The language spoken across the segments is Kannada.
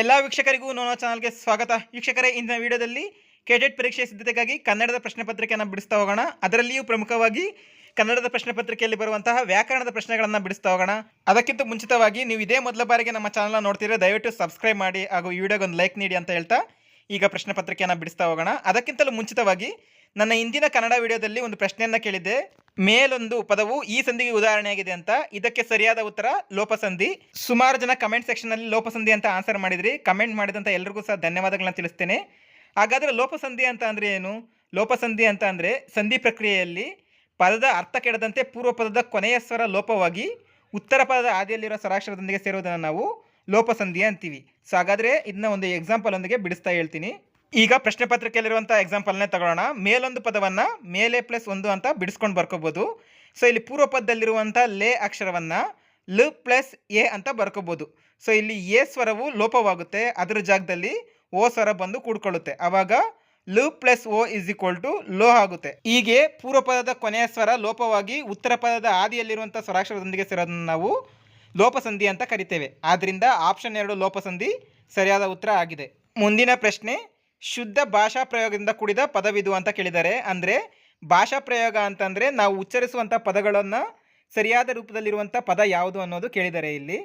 ಎಲ್ಲ ವೀಕ್ಷಕರಿಗೂ ನೋನೋ ಚಾನಲ್ಗೆ ಸ್ವಾಗತ. ವೀಕ್ಷಕರೇ, ಇಂದಿನ ವಿಡಿಯೋದಲ್ಲಿ ಕೆಡೆಟ್ ಪರೀಕ್ಷೆ ಸಿದ್ಧತೆಗಾಗಿ ಕನ್ನಡದ ಪ್ರಶ್ನೆ ಪತ್ರಿಕೆಯನ್ನು ಬಿಡಿಸ್ತಾ ಹೋಗೋಣ. ಅದರಲ್ಲಿಯೂ ಪ್ರಮುಖವಾಗಿ ಕನ್ನಡದ ಪ್ರಶ್ನೆ ಪತ್ರಿಕೆಯಲ್ಲಿ ಬರುವಂತಹ ವ್ಯಾಕರಣದ ಪ್ರಶ್ನೆಗಳನ್ನು ಬಿಡಿಸ್ತಾ ಹೋಗೋಣ. ಅದಕ್ಕಿಂತ ಮುಂಚಿತವಾಗಿ ನೀವು ಇದೇ ಮೊದಲ ಬಾರಿಗೆ ನಮ್ಮ ಚಾನಲ್ನ ನೋಡ್ತಿದ್ರೆ ದಯವಿಟ್ಟು ಸಬ್ಸ್ಕ್ರೈಬ್ ಮಾಡಿ ಹಾಗೂ ಈ ವಿಡಿಯೋಗೆ ಒಂದು ಲೈಕ್ ನೀಡಿ ಅಂತ ಹೇಳ್ತಾ ಈಗ ಪ್ರಶ್ನೆ ಪತ್ರಿಕೆಯನ್ನು ಬಿಡಿಸ್ತಾ ಹೋಗೋಣ. ಅದಕ್ಕಿಂತಲೂ ಮುಂಚಿತವಾಗಿ ನನ್ನ ಇಂದಿನ ಕನ್ನಡ ವಿಡಿಯೋದಲ್ಲಿ ಒಂದು ಪ್ರಶ್ನೆಯನ್ನು ಕೇಳಿದ್ದೆ. ಮೇಲೊಂದು ಪದವು ಈ ಸಂಧಿಗೆ ಉದಾಹರಣೆಯಾಗಿದೆ ಅಂತ. ಇದಕ್ಕೆ ಸರಿಯಾದ ಉತ್ತರ ಲೋಪಸಂಧಿ. ಸುಮಾರು ಜನ ಕಮೆಂಟ್ ಸೆಕ್ಷನಲ್ಲಿ ಲೋಪಸಂಧಿ ಅಂತ ಆನ್ಸರ್ ಮಾಡಿದ್ರಿ. ಕಮೆಂಟ್ ಮಾಡಿದಂಥ ಎಲ್ರಿಗೂ ಸಹ ಧನ್ಯವಾದಗಳನ್ನ ತಿಳಿಸ್ತೇನೆ. ಹಾಗಾದರೆ ಲೋಪಸಂಧಿ ಅಂತ ಅಂದರೆ ಏನು? ಲೋಪಸಂಧಿ ಅಂತ ಅಂದರೆ ಸಂಧಿ ಪ್ರಕ್ರಿಯೆಯಲ್ಲಿ ಪದದ ಅರ್ಥ ಕೆಡದಂತೆ ಪೂರ್ವ ಪದದ ಕೊನೆಯ ಸ್ವರ ಲೋಪವಾಗಿ ಉತ್ತರ ಪದದ ಆದಿಯಲ್ಲಿರೋ ಸ್ವರಾಕ್ಷರದೊಂದಿಗೆ ಸೇರುವುದನ್ನು ನಾವು ಲೋಪಸಂಧಿ ಅಂತೀವಿ. ಸೊ ಹಾಗಾದರೆ ಇದನ್ನ ಒಂದು ಎಕ್ಸಾಂಪಲ್ ಒಂದಿಗೆ ಬಿಡಿಸ್ತಾ ಹೇಳ್ತೀನಿ. ಈಗ ಪ್ರಶ್ನೆ ಪತ್ರಿಕೆಯಲ್ಲಿರುವಂಥ ಎಕ್ಸಾಂಪಲ್ನೇ ತಗೊಳ್ಳೋಣ. ಮೇಲೊಂದು ಪದವನ್ನು ಮೇಲೆ ಪ್ಲಸ್ ಒಂದು ಅಂತ ಬಿಡಿಸ್ಕೊಂಡು ಬರ್ಕೋಬೋದು. ಸೊ ಇಲ್ಲಿ ಪೂರ್ವ ಪದದಲ್ಲಿರುವಂಥ ಲೇ ಅಕ್ಷರವನ್ನು ಲ್ ಪ್ಲಸ್ ಎ ಅಂತ ಬರ್ಕೋಬೋದು. ಸೊ ಇಲ್ಲಿ ಎ ಸ್ವರವು ಲೋಪವಾಗುತ್ತೆ. ಅದರ ಜಾಗದಲ್ಲಿ ಓ ಸ್ವರ ಬಂದು ಕೂಡ್ಕೊಳ್ಳುತ್ತೆ. ಆವಾಗ ಲು ಪ್ಲಸ್ ಓ ಇಸ್ ಈಕ್ವಲ್ ಟು ಲೋ ಆಗುತ್ತೆ. ಹೀಗೆ ಪೂರ್ವ ಪದದ ಕೊನೆಯ ಸ್ವರ ಲೋಪವಾಗಿ ಉತ್ತರ ಪದದ ಆದಿಯಲ್ಲಿರುವಂಥ ಸ್ವರಾಕ್ಷರದೊಂದಿಗೆ ಸೇರೋದನ್ನು ನಾವು ಲೋಪಸಂಧಿ ಅಂತ ಕರಿತೇವೆ. ಆದ್ದರಿಂದ ಆಪ್ಷನ್ ಎರಡು ಲೋಪಸಂಧಿ ಸರಿಯಾದ ಉತ್ತರ ಆಗಿದೆ. ಮುಂದಿನ ಪ್ರಶ್ನೆ ಶುದ್ಧ ಭಾಷಾ ಪ್ರಯೋಗದಿಂದ ಕೂಡಿದ ಪದವಿದು ಅಂತ ಕೇಳಿದ್ದಾರೆ ಅಂದರೆ ಭಾಷಾ ಪ್ರಯೋಗ ಅಂತಂದರೆ ನಾವು ಉಚ್ಚರಿಸುವಂಥ ಪದಗಳನ್ನು ಸರಿಯಾದ ರೂಪದಲ್ಲಿರುವಂಥ ಪದ ಯಾವುದು ಅನ್ನೋದು ಕೇಳಿದ್ದಾರೆ ಇಲ್ಲಿ.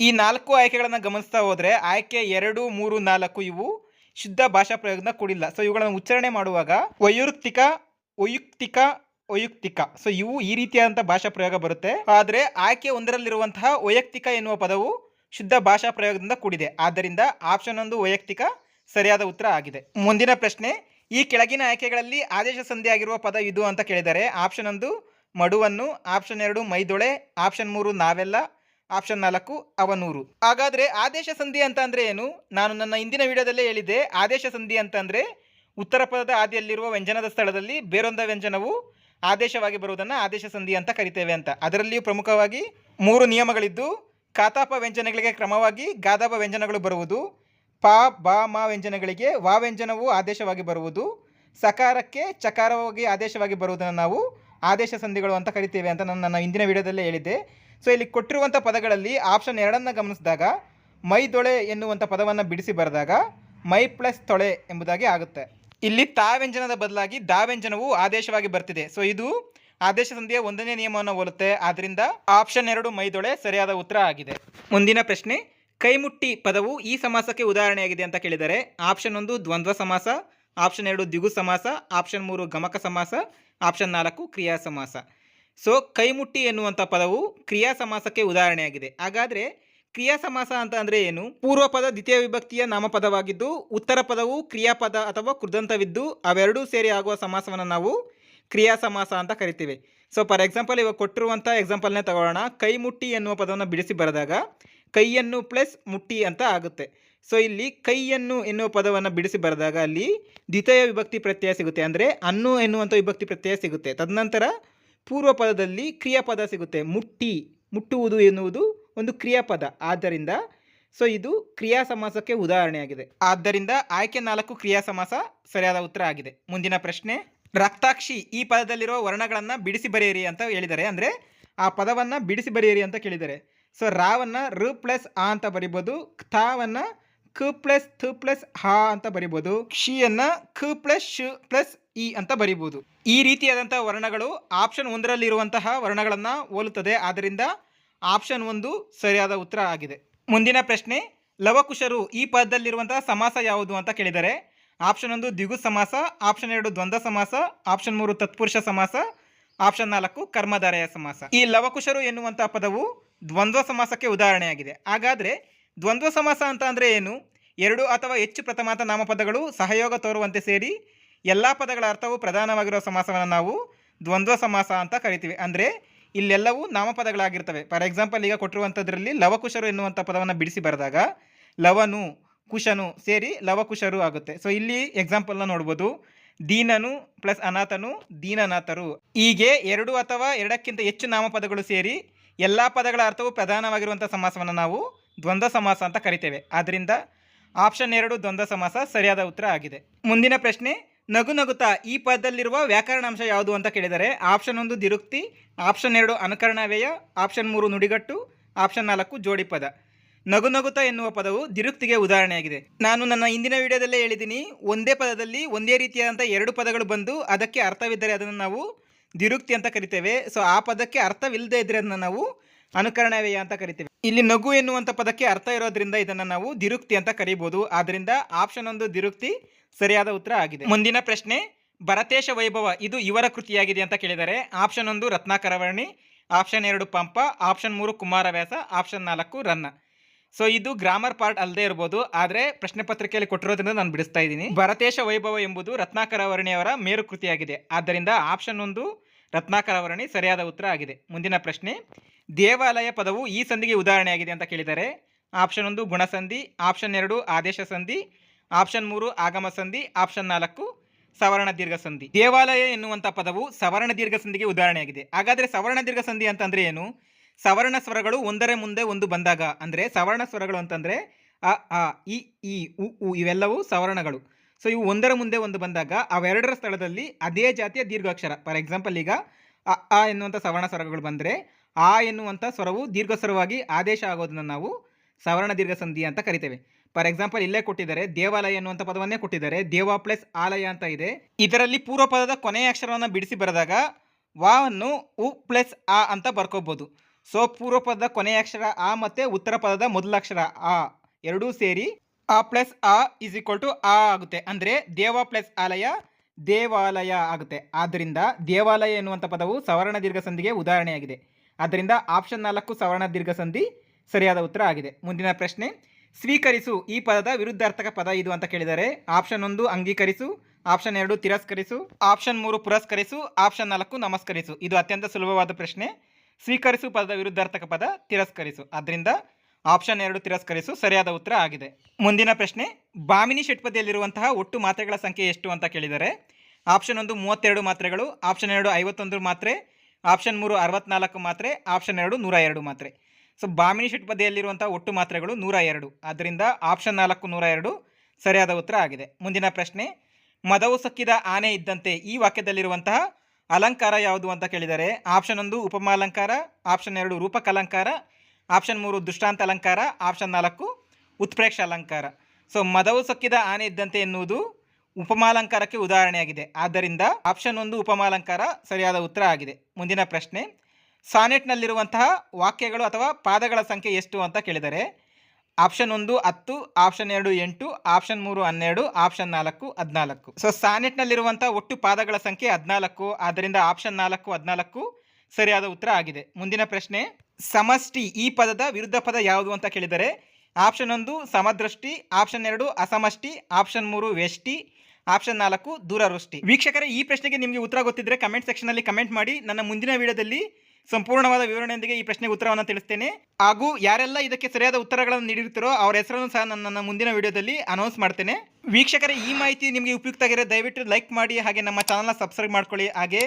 ಈ ನಾಲ್ಕು ಆಯ್ಕೆಗಳನ್ನು ಗಮನಿಸ್ತಾ ಹೋದರೆ ಆಯ್ಕೆ ಎರಡು, ಮೂರು, ನಾಲ್ಕು ಇವು ಶುದ್ಧ ಭಾಷಾ ಪ್ರಯೋಗದಿಂದ ಕೂಡಿಲ್ಲ. ಸೊ ಇವುಗಳನ್ನು ಉಚ್ಚಾರಣೆ ಮಾಡುವಾಗ ವೈಯುಕ್ತಿಕ ವೈಯುಕ್ತಿಕ, ವೈಯಕ್ತಿಕ. ಸೊ ಇವು ಈ ರೀತಿಯಾದಂಥ ಭಾಷಾ ಪ್ರಯೋಗ ಬರುತ್ತೆ. ಆದರೆ ಆಯ್ಕೆ ಒಂದರಲ್ಲಿರುವಂತಹ ವೈಯಕ್ತಿಕ ಎನ್ನುವ ಪದವು ಶುದ್ಧ ಭಾಷಾ ಪ್ರಯೋಗದಿಂದ ಕೂಡಿದೆ. ಆದ್ದರಿಂದ ಆಪ್ಷನ್ ಒಂದು ವೈಯಕ್ತಿಕ ಸರಿಯಾದ ಉತ್ತರ ಆಗಿದೆ. ಮುಂದಿನ ಪ್ರಶ್ನೆ, ಈ ಕೆಳಗಿನ ಆಯ್ಕೆಗಳಲ್ಲಿ ಆದೇಶ ಸಂಧಿ ಆಗಿರುವ ಪದ ಇದು ಅಂತ ಕೇಳಿದರೆ ಆಪ್ಷನ್ ಒಂದು ಮಡುವನ್ನು, ಆಪ್ಷನ್ ಎರಡು ಮೈದೊಳೆ, ಆಪ್ಷನ್ ಮೂರು ನಾವೆಲ್ಲ, ಆಪ್ಷನ್ ನಾಲ್ಕು ಅವನೂರು. ಹಾಗಾದರೆ ಆದೇಶ ಸಂಧಿ ಅಂತ ಅಂದರೆ ಏನು? ನಾನು ನನ್ನ ಹಿಂದಿನ ವಿಡಿಯೋದಲ್ಲೇ ಹೇಳಿದ್ದೆ, ಆದೇಶ ಸಂಧಿ ಅಂತಂದರೆ ಉತ್ತರ ಪದದ ಆದಿಯಲ್ಲಿರುವ ವ್ಯಂಜನದ ಸ್ಥಳದಲ್ಲಿ ಬೇರೊಂದು ವ್ಯಂಜನವು ಆದೇಶವಾಗಿ ಬರುವುದನ್ನು ಆದೇಶ ಸಂಧಿ ಅಂತ ಕರಿತೇವೆ ಅಂತ. ಅದರಲ್ಲಿಯೂ ಪ್ರಮುಖವಾಗಿ ಮೂರು ನಿಯಮಗಳಿದ್ದು, ಕಾತಾಪ ವ್ಯಂಜನಗಳಿಗೆ ಕ್ರಮವಾಗಿ ಗಾದಾಪ ವ್ಯಂಜನಗಳು ಬರುವುದು ಪ, ಬ, ಮ ವ್ಯಂಜನಗಳಿಗೆ ವಾ ವ್ಯಂಜನವು ಆದೇಶವಾಗಿ ಬರುವುದು. ಸಕಾರಕ್ಕೆ ಚಕಾರವಾಗಿ ಆದೇಶವಾಗಿ ಬರುವುದನ್ನು ನಾವು ಆದೇಶ ಸಂಧಿಗಳು ಅಂತ ಕರಿತೇವೆ ಅಂತ ನಾನು ನನ್ನ ಹಿಂದಿನ ವಿಡಿಯೋದಲ್ಲೇ ಹೇಳಿದ್ದೆ. ಸೊ, ಇಲ್ಲಿ ಕೊಟ್ಟಿರುವಂಥ ಪದಗಳಲ್ಲಿ ಆಪ್ಷನ್ ಎರಡನ್ನು ಗಮನಿಸಿದಾಗ ಮೈ ದೊಳೆ ಎನ್ನುವಂಥ ಪದವನ್ನು ಬಿಡಿಸಿ ಬರೆದಾಗ ಮೈ ಪ್ಲಸ್ ತೊಳೆ ಎಂಬುದಾಗಿ ಆಗುತ್ತೆ. ಇಲ್ಲಿ ತಾ ವ್ಯಂಜನದ ಬದಲಾಗಿ ದಾ ವ್ಯಂಜನವು ಆದೇಶವಾಗಿ ಬರ್ತಿದೆ. ಸೊ, ಇದು ಆದೇಶ ಸಂಧಿಯ ಒಂದನೇ ನಿಯಮವನ್ನು ಹೋಲುತ್ತೆ. ಆದ್ದರಿಂದ ಆಪ್ಷನ್ ಎರಡು ಮೈದೊಳೆ ಸರಿಯಾದ ಉತ್ತರ ಆಗಿದೆ. ಮುಂದಿನ ಪ್ರಶ್ನೆ ಕೈಮುಟ್ಟಿ ಪದವು ಈ ಸಮಾಸಕ್ಕೆ ಉದಾಹರಣೆಯಾಗಿದೆ ಅಂತ ಕೇಳಿದರೆ ಆಪ್ಷನ್ ಒಂದು ದ್ವಂದ್ವ ಸಮಾಸ, ಆಪ್ಷನ್ ಎರಡು ದ್ವಿಗು ಸಮಾಸ, ಆಪ್ಷನ್ ಮೂರು ಗಮಕ ಸಮಾಸ, ಆಪ್ಷನ್ ನಾಲ್ಕು ಕ್ರಿಯಾ ಸಮಾಸ. ಸೊ ಕೈಮುಟ್ಟಿ ಎನ್ನುವಂಥ ಪದವು ಕ್ರಿಯಾ ಸಮಾಸಕ್ಕೆ ಉದಾಹರಣೆಯಾಗಿದೆ. ಹಾಗಾದರೆ ಕ್ರಿಯಾ ಸಮಾಸ ಅಂತ ಅಂದರೆ ಏನು? ಪೂರ್ವ ಪದ ದ್ವಿತೀಯ ವಿಭಕ್ತಿಯ ನಾಮಪದವಾಗಿದ್ದು, ಉತ್ತರ ಪದವು ಕ್ರಿಯಾಪದ ಅಥವಾ ಕೃದಂತವಿದ್ದು, ಅವೆರಡೂ ಸೇರಿ ಆಗುವ ಸಮಾಸವನ್ನು ನಾವು ಕ್ರಿಯಾ ಸಮಾಸ ಅಂತ ಕರಿತೀವಿ. ಸೊ ಫಾರ್ ಎಕ್ಸಾಂಪಲ್ ಇವಾಗ ಕೊಟ್ಟಿರುವಂಥ ಎಕ್ಸಾಂಪಲ್ನೇ ತಗೊಳ್ಳೋಣ. ಕೈಮುಟ್ಟಿ ಎನ್ನುವ ಪದವನ್ನು ಬಿಡಿಸಿ ಬರೆದಾಗ ಕೈಯನ್ನು ಪ್ಲಸ್ ಮುಟ್ಟಿ ಅಂತ ಆಗುತ್ತೆ. ಸೊ ಇಲ್ಲಿ ಕೈಯನ್ನು ಎನ್ನುವ ಪದವನ್ನು ಬಿಡಿಸಿ ಬರೆದಾಗ ಅಲ್ಲಿ ದ್ವಿತೀಯ ವಿಭಕ್ತಿ ಪ್ರತ್ಯಯ ಸಿಗುತ್ತೆ. ಅಂದರೆ ಅನ್ನು ಎನ್ನುವಂಥ ವಿಭಕ್ತಿ ಪ್ರತ್ಯಯ ಸಿಗುತ್ತೆ. ತದನಂತರ ಪೂರ್ವ ಪದದಲ್ಲಿ ಕ್ರಿಯಾಪದ ಸಿಗುತ್ತೆ. ಮುಟ್ಟಿ, ಮುಟ್ಟುವುದು ಎನ್ನುವುದು ಒಂದು ಕ್ರಿಯಾಪದ. ಆದ್ದರಿಂದ ಸೊ ಇದು ಕ್ರಿಯಾ ಸಮಾಸಕ್ಕೆ ಉದಾಹರಣೆಯಾಗಿದೆ. ಆದ್ದರಿಂದ ಆಯ್ಕೆ ನಾಲ್ಕು ಕ್ರಿಯಾ ಸಮಾಸ ಸರಿಯಾದ ಉತ್ತರ ಆಗಿದೆ. ಮುಂದಿನ ಪ್ರಶ್ನೆ, ರಕ್ತಾಕ್ಷಿ ಈ ಪದದಲ್ಲಿರುವ ವರ್ಣಗಳನ್ನು ಬಿಡಿಸಿ ಬರೆಯಿರಿ ಅಂತ ಹೇಳಿದ್ದಾರೆ ಅಂದರೆ ಆ ಪದವನ್ನು ಬಿಡಿಸಿ ಬರೆಯಿರಿ ಅಂತ ಕೇಳಿದ್ದಾರೆ ಸೊ ರಾವನ್ನು ರು ಪ್ಲಸ್ ಆ ಅಂತ ಬರಿಬೋದು, ಥಾವನ್ನು ಕ ಪ್ಲಸ್ ಥು ಪ್ಲಸ್ ಹಾ ಅಂತ ಬರಿಬೋದು, ಕ್ಷಿಯನ್ನ ಖ ಪ್ಲಸ್ ಶು ಪ್ಲಸ್ ಇ ಅಂತ ಬರಿಬೋದು. ಈ ರೀತಿಯಾದಂತಹ ವರ್ಣಗಳು ಆಪ್ಷನ್ ಒಂದರಲ್ಲಿರುವಂತಹ ವರ್ಣಗಳನ್ನು ಹೋಲುತ್ತದೆ. ಆದ್ದರಿಂದ ಆಪ್ಷನ್ ಒಂದು ಸರಿಯಾದ ಉತ್ತರ ಆಗಿದೆ. ಮುಂದಿನ ಪ್ರಶ್ನೆ, ಲವಕುಶರು ಈ ಪದದಲ್ಲಿರುವಂತಹ ಸಮಾಸ ಯಾವುದು ಅಂತ ಕೇಳಿದರೆ, ಆಪ್ಷನ್ ಒಂದು ದ್ವಿಗು ಸಮಾಸ, ಆಪ್ಷನ್ ಎರಡು ದ್ವಂದ್ವ ಸಮಾಸ, ಆಪ್ಷನ್ ಮೂರು ತತ್ಪುರುಷ ಸಮಾಸ, ಆಪ್ಷನ್ ನಾಲ್ಕು ಕರ್ಮಧಾರಯ ಸಮಾಸ. ಈ ಲವಕುಶರು ಎನ್ನುವಂತಹ ಪದವು ದ್ವಂದ್ವ ಸಮಾಸಕ್ಕೆ ಉದಾಹರಣೆಯಾಗಿದೆ. ಹಾಗಾದರೆ ದ್ವಂದ್ವ ಸಮಾಸ ಅಂತ ಅಂದರೆ ಏನು? ಎರಡು ಅಥವಾ ಹೆಚ್ಚು ಪ್ರಥಮಾತ ನಾಮಪದಗಳು ಸಹಯೋಗ ತೋರುವಂತೆ ಸೇರಿ ಎಲ್ಲ ಪದಗಳ ಅರ್ಥವು ಪ್ರಧಾನವಾಗಿರುವ ಸಮಾಸವನ್ನು ನಾವು ದ್ವಂದ್ವ ಸಮಾಸ ಅಂತ ಕರಿತೀವಿ. ಅಂದರೆ ಇಲ್ಲೆಲ್ಲವೂ ನಾಮಪದಗಳಾಗಿರ್ತವೆ. ಫಾರ್ ಎಕ್ಸಾಂಪಲ್ ಈಗ ಕೊಟ್ಟಿರುವಂಥದ್ರಲ್ಲಿ ಲವಕುಶರು ಎನ್ನುವಂಥ ಪದವನ್ನು ಬಿಡಿಸಿ ಬರೆದಾಗ ಲವನು, ಕುಶನು ಸೇರಿ ಲವಕುಶರು ಆಗುತ್ತೆ. ಸೊ ಇಲ್ಲಿ ಎಕ್ಸಾಂಪಲ್ನ ನೋಡ್ಬೋದು. ದೀನನು ಪ್ಲಸ್ ಅನಾಥನು ದೀನನಾಥರು. ಹೀಗೆ ಎರಡು ಅಥವಾ ಎರಡಕ್ಕಿಂತ ಹೆಚ್ಚು ನಾಮಪದಗಳು ಸೇರಿ ಎಲ್ಲ ಪದಗಳ ಅರ್ಥವು ಪ್ರಧಾನವಾಗಿರುವಂಥ ಸಮಾಸವನ್ನು ನಾವು ದ್ವಂದ್ವ ಸಮಾಸ ಅಂತ ಕರಿತೇವೆ. ಆದ್ದರಿಂದ ಆಪ್ಷನ್ ಎರಡು ದ್ವಂದ್ವ ಸಮಾಸ ಸರಿಯಾದ ಉತ್ತರ ಆಗಿದೆ. ಮುಂದಿನ ಪ್ರಶ್ನೆ, ನಗು ನಗುತ್ತಾ ಈ ಪದದಲ್ಲಿರುವ ವ್ಯಾಕರಣ ಅಂಶ ಯಾವುದು ಅಂತ ಕೇಳಿದರೆ ಆಪ್ಷನ್ ಒಂದು ದಿರುಕ್ತಿ ಆಪ್ಷನ್ ಎರಡು ಅನುಕರಣ ವ್ಯಯ ಆಪ್ಷನ್ ಮೂರು ನುಡಿಗಟ್ಟು ಆಪ್ಷನ್ ನಾಲ್ಕು ಜೋಡಿ ಪದ ನಗು ನಗುತ ಎನ್ನುವ ಪದವು ದಿರುಕ್ತಿಗೆ ಉದಾಹರಣೆಯಾಗಿದೆ. ನಾನು ನನ್ನ ಹಿಂದಿನ ವಿಡಿಯೋದಲ್ಲೇ ಹೇಳಿದ್ದೀನಿ, ಒಂದೇ ಪದದಲ್ಲಿ ಒಂದೇ ರೀತಿಯಾದಂಥ ಎರಡು ಪದಗಳು ಬಂದು ಅದಕ್ಕೆ ಅರ್ಥವಿದ್ದರೆ ಅದನ್ನು ನಾವು ದಿರುಕ್ತಿ ಅಂತ ಕರಿತೇವೆ. ಸೊ ಆ ಪದಕ್ಕೆ ಅರ್ಥವಿಲ್ಲದೆ ಇದ್ರೆ ಅದನ್ನ ನಾವು ಅನುಕರಣವ್ಯಯ ಅಂತ ಕರಿತೇವೆ. ಇಲ್ಲಿ ನಗು ಎನ್ನುವಂಥ ಪದಕ್ಕೆ ಅರ್ಥ ಇರೋದ್ರಿಂದ ಇದನ್ನು ನಾವು ದಿರುಕ್ತಿ ಅಂತ ಕರಿಬೋದು. ಆದ್ದರಿಂದ ಆಪ್ಷನ್ ಒಂದು ದಿರುಕ್ತಿ ಸರಿಯಾದ ಉತ್ತರ ಆಗಿದೆ. ಮುಂದಿನ ಪ್ರಶ್ನೆ, ಭರತೇಶ ವೈಭವ ಇದು ಇವರ ಕೃತಿಯಾಗಿದೆ ಅಂತ ಕೇಳಿದರೆ ಆಪ್ಷನ್ ಒಂದು ರತ್ನಾಕರವರ್ಣಿ ಆಪ್ಷನ್ ಎರಡು ಪಂಪ ಆಪ್ಷನ್ ಮೂರು ಕುಮಾರವ್ಯಾಸ ಆಪ್ಷನ್ ನಾಲ್ಕು ರನ್ನ. ಸೊ ಇದು ಗ್ರಾಮರ್ ಪಾರ್ಟ್ ಅಲ್ಲದೆ ಇರ್ಬೋದು. ಆದರೆ ಪ್ರಶ್ನೆ ಪತ್ರಿಕೆಯಲ್ಲಿ ಕೊಟ್ಟಿರೋದ್ರಿಂದ ನಾನು ಬಿಡಿಸ್ತಾ ಇದ್ದೀನಿ. ಭರತೇಶ ವೈಭವ ಎಂಬುದು ರತ್ನಾಕರ ವರ್ಣಿಯವರ ಮೇರು ಕೃತಿಯಾಗಿದೆ ಆದ್ದರಿಂದ ಆಪ್ಷನ್ ಒಂದು, ರತ್ನಾಕರ ವರ್ಣಿ ಸರಿಯಾದ ಉತ್ತರ ಆಗಿದೆ. ಮುಂದಿನ ಪ್ರಶ್ನೆ, ದೇವಾಲಯ ಪದವು ಈ ಸಂಧಿಗೆ ಉದಾಹರಣೆಯಾಗಿದೆ ಅಂತ ಕೇಳಿದರೆ ಆಪ್ಷನ್ ಒಂದು, ಗುಣಸಂಧಿ. ಆಪ್ಷನ್ ಎರಡು, ಆದೇಶ ಸಂಧಿ. ಆಪ್ಷನ್ ಮೂರು, ಆಗಮ ಸಂಧಿ. ಆಪ್ಷನ್ ನಾಲ್ಕು, ಸವರ್ಣ ದೀರ್ಘ ಸಂಧಿ. ದೇವಾಲಯ ಎನ್ನುವಂಥ ಪದವು ಸವರ್ಣ ದೀರ್ಘ ಸಂಧಿಗೆ ಉದಾಹರಣೆಯಾಗಿದೆ. ಹಾಗಾದರೆ ಸವರ್ಣ ದೀರ್ಘ ಸಂಧಿ ಅಂತಂದ್ರೆ ಏನು? ಸವರ್ಣ ಸ್ವರಗಳು ಒಂದರ ಮುಂದೆ ಒಂದು ಬಂದಾಗ, ಅಂದರೆ ಸವರ್ಣ ಸ್ವರಗಳು ಅಂತಂದರೆ ಅ ಆ ಇ ಈ ಉ ಉ ಇವೆಲ್ಲವೂ ಸವರ್ಣಗಳು. ಸೊ ಇವು ಒಂದರ ಮುಂದೆ ಒಂದು ಬಂದಾಗ, ಅವೆರಡರ ಸ್ಥಳದಲ್ಲಿ ಅದೇ ಜಾತಿಯ ದೀರ್ಘಾಕ್ಷರ. ಫಾರ್ ಎಕ್ಸಾಂಪಲ್ ಈಗ ಅ ಆ ಎನ್ನುವಂಥ ಸವರ್ಣ ಸ್ವರಗಳು ಬಂದರೆ, ಆ ಎನ್ನುವಂಥ ಸ್ವರವು ದೀರ್ಘ ಸ್ವರವಾಗಿ ಆದೇಶ ಆಗೋದನ್ನು ನಾವು ಸವರ್ಣ ದೀರ್ಘ ಸಂಧಿ ಅಂತ ಕರಿತೇವೆ. ಫಾರ್ ಎಕ್ಸಾಂಪಲ್ ಇಲ್ಲೇ ಕೊಟ್ಟಿದ್ದಾರೆ, ದೇವಾಲಯ ಎನ್ನುವಂಥ ಪದವನ್ನೇ ಕೊಟ್ಟಿದ್ದಾರೆ, ದೇವ ಪ್ಲಸ್ ಆಲಯ ಅಂತ ಇದೆ. ಇದರಲ್ಲಿ ಪೂರ್ವ ಪದದ ಕೊನೆಯ ಅಕ್ಷರವನ್ನು ಬಿಡಿಸಿ ಬರೆದಾಗ ವಾವನ್ನು ಉ ಪ್ಲಸ್ ಆ ಅಂತ ಬರ್ಕೋಬೋದು. ಸೊ ಪೂರ್ವ ಪದದ ಕೊನೆಯ ಅಕ್ಷರ ಆ ಮತ್ತೆ ಉತ್ತರ ಪದದ ಮೊದಲ ಅಕ್ಷರ ಆ ಎರಡೂ ಸೇರಿ ಆ ಪ್ಲಸ್ ಆ ಇಸ್ ಈಕ್ವಲ್ ಟು ಆ ಆಗುತ್ತೆ. ಅಂದರೆ ದೇವ ಪ್ಲಸ್ ಆಲಯ, ದೇವಾಲಯ ಆಗುತ್ತೆ. ಆದ್ದರಿಂದ ದೇವಾಲಯ ಎನ್ನುವಂಥ ಪದವು ಸವರ್ಣ ದೀರ್ಘ ಸಂಧಿಗೆ ಉದಾಹರಣೆಯಾಗಿದೆ. ಆದ್ದರಿಂದ ಆಪ್ಷನ್ ನಾಲ್ಕು ಸವರ್ಣ ದೀರ್ಘ ಸಂಧಿ ಸರಿಯಾದ ಉತ್ತರ ಆಗಿದೆ. ಮುಂದಿನ ಪ್ರಶ್ನೆ, ಸ್ವೀಕರಿಸು ಈ ಪದದ ವಿರುದ್ಧಾರ್ಥಕ ಪದ ಇದು ಅಂತ ಕೇಳಿದರೆ ಆಪ್ಷನ್ ಒಂದು ಅಂಗೀಕರಿಸು, ಆಪ್ಷನ್ ಎರಡು ತಿರಸ್ಕರಿಸು, ಆಪ್ಷನ್ ಮೂರು ಪುರಸ್ಕರಿಸು, ಆಪ್ಷನ್ ನಾಲ್ಕು ನಮಸ್ಕರಿಸು. ಇದು ಅತ್ಯಂತ ಸುಲಭವಾದ ಪ್ರಶ್ನೆ. ಸ್ವೀಕರಿಸು ಪದದ ವಿರುದ್ಧಾರ್ಥಕ ಪದ ತಿರಸ್ಕರಿಸು. ಆದ್ದರಿಂದ ಆಪ್ಷನ್ ಎರಡು ತಿರಸ್ಕರಿಸು. ಸರಿಯಾದ ಉತ್ತರ ಆಗಿದೆ. ಮುಂದಿನ ಪ್ರಶ್ನೆ, ಬಾಮಿನಿ ಷಟ್ಪದಿಯಲ್ಲಿರುವಂತಹ ಒಟ್ಟು ಮಾತ್ರೆಗಳ ಸಂಖ್ಯೆ ಎಷ್ಟು ಅಂತ ಕೇಳಿದರೆ ಆಪ್ಷನ್ ಒಂದು ಮೂವತ್ತೆರಡು ಮಾತ್ರೆಗಳು ಆಪ್ಷನ್ ಎರಡು ಐವತ್ತೊಂದು ಮಾತ್ರೆ ಆಪ್ಷನ್ ಮೂರು ಅರವತ್ನಾಲ್ಕು ಮಾತ್ರೆ ಆಪ್ಷನ್ ಎರಡು ನೂರ ಎರಡು ಮಾತ್ರೆ. ಸೊ ಬಾಮಿನಿ ಷಟ್ಪದಿಯಲ್ಲಿರುವಂಥ ಒಟ್ಟು ಮಾತ್ರೆಗಳು ನೂರ ಎರಡು. ಆದ್ದರಿಂದ ಆಪ್ಷನ್ ನಾಲ್ಕು ನೂರ ಎರಡು. ಸರಿಯಾದ ಉತ್ತರ ಆಗಿದೆ. ಮುಂದಿನ ಪ್ರಶ್ನೆ, ಮದವು ಸಕ್ಕಿದ ಆನೆ ಇದ್ದಂತೆ ಈ ವಾಕ್ಯದಲ್ಲಿರುವಂತಹ ಅಲಂಕಾರ ಯಾವುದು ಅಂತ ಕೇಳಿದರೆ ಆಪ್ಷನ್ ಒಂದು ಉಪಮಾಲಂಕಾರ, ಆಪ್ಷನ್ ಎರಡು ರೂಪಕ ಅಲಂಕಾರ ಆಪ್ಷನ್ ಮೂರು ದೃಷ್ಟಾಂತ ಅಲಂಕಾರ ಆಪ್ಷನ್ ನಾಲ್ಕು ಉತ್ಪ್ರೇಕ್ಷ ಅಲಂಕಾರ ಸೊ ಮದವು ಸೊಕ್ಕಿದ ಆನೆ ಇದ್ದಂತೆ ಎನ್ನುವುದು ಉಪಮಾಲಂಕಾರಕ್ಕೆ ಉದಾಹರಣೆಯಾಗಿದೆ. ಆದ್ದರಿಂದ ಆಪ್ಷನ್ ಒಂದು ಉಪಮಾಲಂಕಾರ ಸರಿಯಾದ ಉತ್ತರ ಆಗಿದೆ. ಮುಂದಿನ ಪ್ರಶ್ನೆ, ಸಾನೆಟ್ನಲ್ಲಿರುವಂತಹ ವಾಕ್ಯಗಳು ಅಥವಾ ಪಾದಗಳ ಸಂಖ್ಯೆ ಎಷ್ಟು ಅಂತ ಕೇಳಿದರೆ ಆಪ್ಷನ್ ಒಂದು ಹತ್ತು, ಆಪ್ಷನ್ ಎರಡು ಎಂಟು, ಆಪ್ಷನ್ ಮೂರು ಹನ್ನೆರಡು, ಆಪ್ಷನ್ ನಾಲ್ಕು ಹದಿನಾಲ್ಕು. ಸೊ ಸಾನೆಟ್ನಲ್ಲಿರುವಂಥ ಒಟ್ಟು ಪಾದಗಳ ಸಂಖ್ಯೆ ಹದಿನಾಲ್ಕು, ಆದ್ದರಿಂದ ಆಪ್ಷನ್ ನಾಲ್ಕು, ಹದಿನಾಲ್ಕು ಸರಿಯಾದ ಉತ್ತರ ಆಗಿದೆ. ಮುಂದಿನ ಪ್ರಶ್ನೆ, ಸಮಷ್ಟಿ ಈ ಪದದ ವಿರುದ್ಧ ಪದ ಯಾವುದು ಅಂತ ಕೇಳಿದರೆ, ಆಪ್ಷನ್ ಒಂದು ಸಮದೃಷ್ಟಿ ಆಪ್ಷನ್ ಎರಡು ಅಸಮಷ್ಟಿ, ಆಪ್ಷನ್ ಮೂರು ವೆಷ್ಟಿ ಆಪ್ಷನ್ ನಾಲ್ಕು ದೂರವೃಷ್ಟಿ ವೀಕ್ಷಕರೇ, ಈ ಪ್ರಶ್ನೆಗೆ ನಿಮಗೆ ಉತ್ತರ ಗೊತ್ತಿದ್ದರೆ ಕಮೆಂಟ್ ಸೆಕ್ಷನಲ್ಲಿ ಕಮೆಂಟ್ ಮಾಡಿ. ನನ್ನ ಮುಂದಿನ ವಿಡಿಯೋದಲ್ಲಿ ಸಂಪೂರ್ಣವಾದ ವಿವರಣೆಯೊಂದಿಗೆ ಈ ಪ್ರಶ್ನೆಗೆ ಉತ್ತರವನ್ನು ತಿಳಿಸ್ತೇನೆ. ಹಾಗೂ ಯಾರೆಲ್ಲ ಇದಕ್ಕೆ ಸರಿಯಾದ ಉತ್ತರಗಳನ್ನು ನೀಡಿರ್ತಾರೋ ಅವರ ಹೆಸರನ್ನು ಸಹ ನಾನು ನನ್ನ ಮುಂದಿನ ವಿಡಿಯೋದಲ್ಲಿ ಅನೌನ್ಸ್ ಮಾಡ್ತೇನೆ. ವೀಕ್ಷಕರೇ, ಈ ಮಾಹಿತಿ ನಿಮಗೆ ಉಪಯುಕ್ತ ಆಗಿರೋ ದಯವಿಟ್ಟು ಲೈಕ್ ಮಾಡಿ, ಹಾಗೆ ನಮ್ಮ ಚಾನಲ್ನ ಸಬ್ಸ್ಕ್ರೈಬ್ ಮಾಡ್ಕೊಳ್ಳಿ. ಹಾಗೆ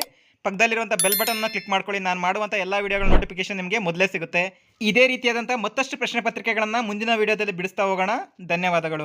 ಪಕ್ಕದಲ್ಲಿರುವಂಥ ಬೆಲ್ ಬಟನ್ನ ಕ್ಲಿಕ್ ಮಾಡ್ಕೊಳ್ಳಿ. ನಾನು ಮಾಡುವಂಥ ಎಲ್ಲ ವಿಡಿಯೋಗಳ ನೋಟಿಫಿಕೇಶನ್ ನಿಮಗೆ ಮೊದಲೇ ಸಿಗುತ್ತೆ. ಇದೇ ರೀತಿಯಾದಂಥ ಮತ್ತಷ್ಟು ಪ್ರಶ್ನೆ ಪತ್ರಿಕೆಗಳನ್ನು ಮುಂದಿನ ವಿಡಿಯೋದಲ್ಲಿ ಬಿಡಿಸ್ತಾ ಹೋಗೋಣ. ಧನ್ಯವಾದಗಳು.